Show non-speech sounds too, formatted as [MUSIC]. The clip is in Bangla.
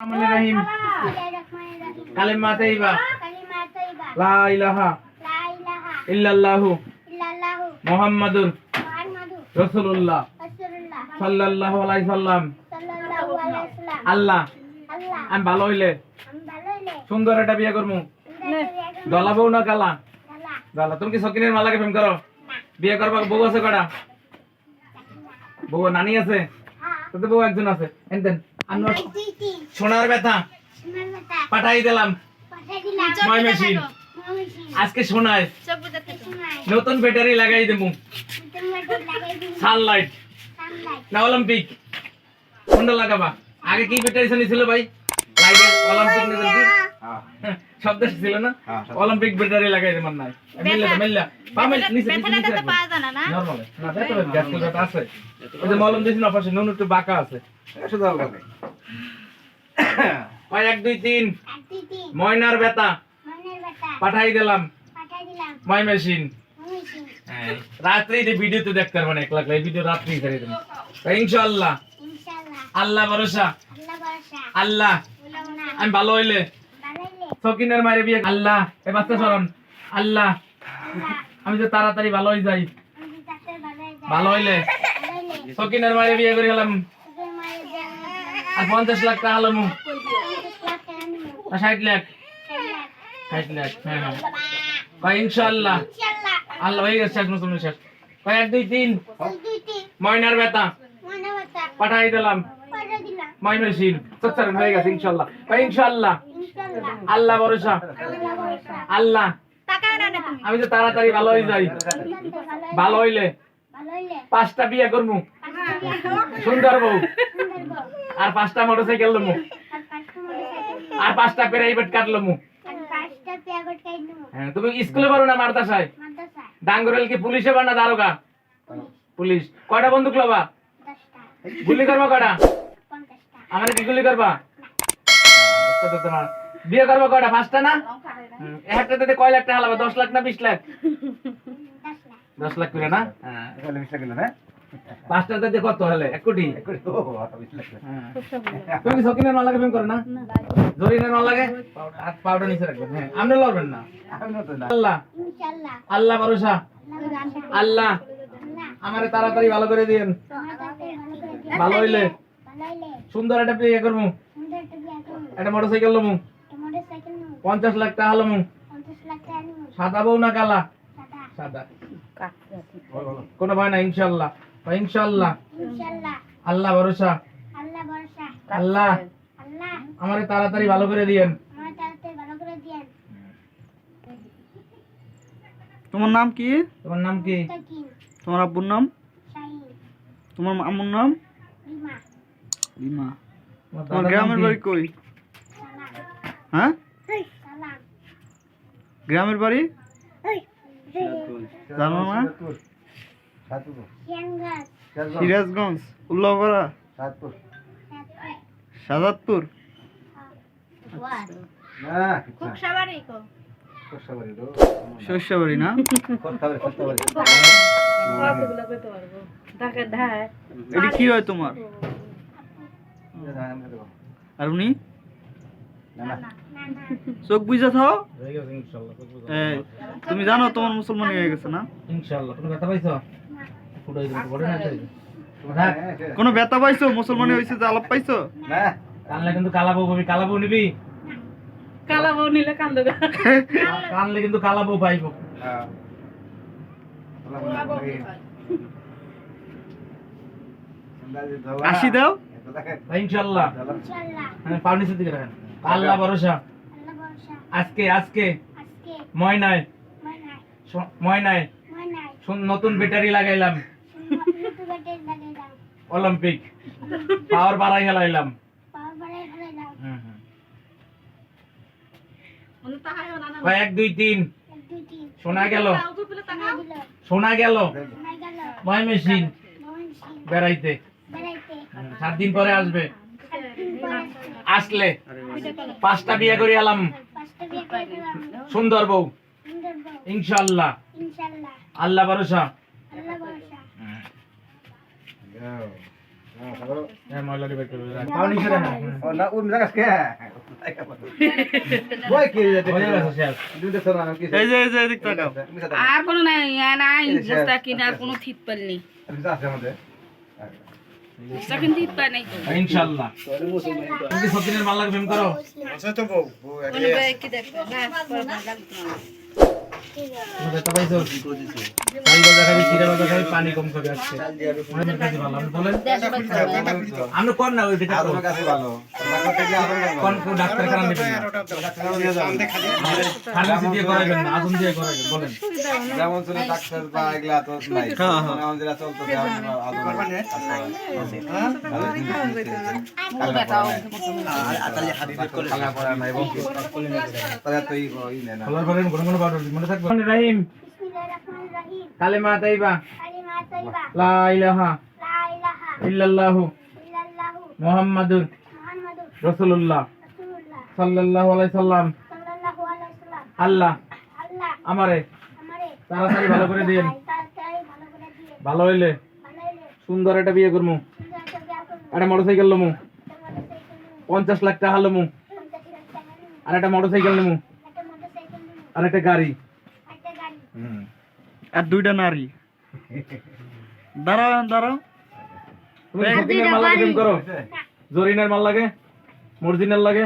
রহমানির তাইবা লা ইলাহা। ইল্লাল্লাহু। মুহাম্মাদুর রাসূলুল্লাহ। সাল্লাল্লাহু আলাইহি সাল্লাম। আল্লাহ। আমি ভালো হইলে। সুন্দর একটা বিয়ে করমু। গলা বউ না কালা গালা তুমি কি সকিনের মালাকে প্রেম করো? বিয়ে করবা বউ আছে কটা বউ নানি আছে? তোতে বউ একজন আছে। এনতেন সোনার ব্যথা। পাঠাই দিলাম। ময় মেশিন আজকে সোনায়। নতুন ব্যাটারি লাগাই দেবো। সানলাইট। না অলিম্পিক। কোনটা লাগাবা? আগে কি ব্যাটারি শুনেছিল ছিল ভাই? লাইটের অলিম্পিক শব্দ ছিল না? অলিম্পিক ব্যাটারি লাগাই মিল্লা মিল্লা নিচে নিচে পাওয়া না না? নরমাল না দেখো গ্যাস কুলারটা আছে। ওই যে মলম দিয়েছি না পাশে নুন একটু বাঁকা আছে। ভাই [COUGHS] ময়নার ব্যথা পাঠাই দিলাম। ময় মেশিন। রাত্রে যে ভিডিওতে দেখতে পারবেন এক লাখ এই ভিডিও রাত্রি দেবেন তাই ইনশাআল্লাহ। আল্লাহ ভরসা। আল্লাহ আমি ভালো হইলে সকিনের মায়ের বিয়ে আল্লাহ, এ বাচ্চা সরণ আল্লাহ, আমি যে তাড়াতাড়ি ভালো হয়ে যাই। ভালো হইলে। সকিনের মায়ের বিয়ে করে গেলাম। আর পঞ্চাশ লাখ টাকা হলো মু আর ষাট লাখ। ষাট লাখ হ্যাঁ হ্যাঁ। ভাই ইনশাআল্লাহ। আল্লাহ, হয়ে গেছে শেষ, নতুন শেষ। ভাই এক, দুই, তিন। ময়নার ব্যথা। পাঠাই দিলাম। মেশিন সত্তর হয়ে গেছে, ইনশাআল্লাহ। ভাই ইনশাআল্লাহ। আল্লাহ ভরসা। আল্লাহ। আমি তো তাড়াতাড়ি ভালো হয়ে যাই। ভালো হইলে পাঁচটা বিয়ে করব সুন্দর বউ। আর পাঁচটা মোটরসাইকেল লমু। আর পাঁচটা প্রাইভেট কার লমু। হ্যাঁ তুমি স্কুলে পারো না মারতাসায় ডাঙ্গরেল কি পুলিশে পার না দারোগা? পুলিশ। কয়টা বন্দুক লবা? গুলি করবা কয়টা? আমার কি গুলি করবা? আচ্ছা, তোমার। বিয়ে করব কয়টা? পাঁচটা না? হুম, একটা দিতে কয় লাখ টাকা লাগবে? দশ লাখ না বিশ লাখ? দশ লাখ। করে না? হ্যাঁ বিশ লাখ না? পাঁচটা কত হলে? এক কোটি। হ্যাঁ। তুমি কি সকিনের লাগে প্রেম করো না? জরিনের মাল লাগে? হাত পাউডার নিচে রাখবেন হ্যাঁ। আপনি লড়বেন না? না। আল্লাহ। আল্লাহ ভরসা? আল্লাহ। আমারে তাড়াতাড়ি ভালো করে দিয়েন। ভালো হইলে। সুন্দর একটা বিয়ে করব। একটা মোটরসাইকেল লমু। পঞ্চাশ লাখ টাকা লমু সাদা বউ না কালা? সাদা। কোনো ভয় না ইনশাল্লাহ। ইনশাল্লাহ। আল্লাহ ভরসা। আল্লাহ ভরসা। আল্লাহ। আল্লাহ। আমারে তাড়াতাড়ি ভালো করে দিয়েন। তোমার নাম কি? তোমার নাম কি? তোমার আব্বুর নাম? তোমার আম্মুর নাম? রিমা। তোমার গ্রামের বাড়ি কই? হ্যাঁ? গ্রামের বাড়ি? জানো না? সিরাজগঞ্জ উল্লাপাড়া। সাতপুর। সাজাদপুর। তো। শস্যবাড়ি না। এটি কি হয় তোমার? আর উনি? না। চোখ বুঝা থাও। হয়ে ইনশাল্লাহ তুমি জানো তোমার মুসলমান হয়ে গেছে না? ইনশাল্লাহ তুমি ব্যথা পাইছো? হ্যাঁ, হ্যাঁ। কোনো ব্যথা পাইছো? মুসলমানি হয়েছে যে আলাপ পাইছো? না, কানলে কিন্তু কালা বউ পাবি কালা বউ নিবি। কালা বউ নিলে কান্দো [LAUGHS] কানলে কিন্তু কালা বউ পাইব। হ্যাঁ। আসি দাও। ইনশাল্লাহ। ইনশাআল্লাহ হ্যাঁ পাও নিচের দিকে রাখেন আল্লাহ ভরসা। আজকে আজকে। আজকে। ময়নায়। ময়নায়। নতুন ব্যাটারি লাগাইলাম। অলিম্পিক। পাওয়ার বাড়াই হেলাইলাম। পাওয়ার বাড়াই ফেলাইলাম হুম, হুম। তাহাই এক দুই তিন। এক দুই তিন। শোনা গেল? শোনা গেল। ময় মেশিন। বেড়াইতে। সাত দিন পরে আসবে। আসলে। পাঁচটা বিয়ে করে এলাম। সুন্দর বউ। ইনশাল্লাহ। ইনশাআল্লাহ আল্লাহ ভরসা। আল্লাহ ভরসা। যাও। হ্যাঁ। হয়ে গেছে শেষ দুই দেশ না কি এই যে এই যে এদিক তাকাও। আর কোনো নাই নাই বস্তা কিনে কোনো থিত পারলি তো ইনশাআল্লাহ। তুমি সত্যিনের মাল লাগবে করো? কি দেখো? না তুমি তো পাইছো চাল বাজা খাবি চিরা বাজা খাবি পানি কম খাবি আজকে। আমাদের কাছে ভালো। আপনি বলেন আমরা কোন না ওই দিকে আর কাছে ভালো ডাক্তার থেকে আর কোন কোন ডাক্তার নেবেন ফার্মেসি দিয়ে করাবেন না আগুন দিয়ে করাবেন বলেন। যেমন ছিল ডাক্তার বা এগুলা তো নাই। আমাদের যেটা চলতো খালা পড়া থাকবে? রাহিম। কালেমা তাইবা। লা ইলাহা লা ইলাহা ইল্লাল্লাহু মুহাম্মাদুর রাসূলুল্লাহ। রাসূলুল্লাহ। সাল্লাল্লাহু আলাইহি সাল্লাম। সাল্লাল্লাহু আলাইহি সাল্লাম। আল্লাহ। আল্লাহ। আমারে। আমারে। তাড়াতাড়ি ভালো করে দিন ভালো দিয়ে ভালো হইলে সুন্দর একটা বিয়ে করমু। একটা মোটরসাইকেল লমু। সাইকেল পঞ্চাশ লাখ টাকা লমু। পঞ্চাশ লাখ টাকা নিবো আর একটা মোটরসাইকেল নেমু একটা মোটরসাইকেল নিবো আর একটা গাড়ি। আর দুইটা নারী। দাঁড়াও দাঁড়াও। জরিনের করো। জরিনার মাল লাগে মর্জিনার লাগে।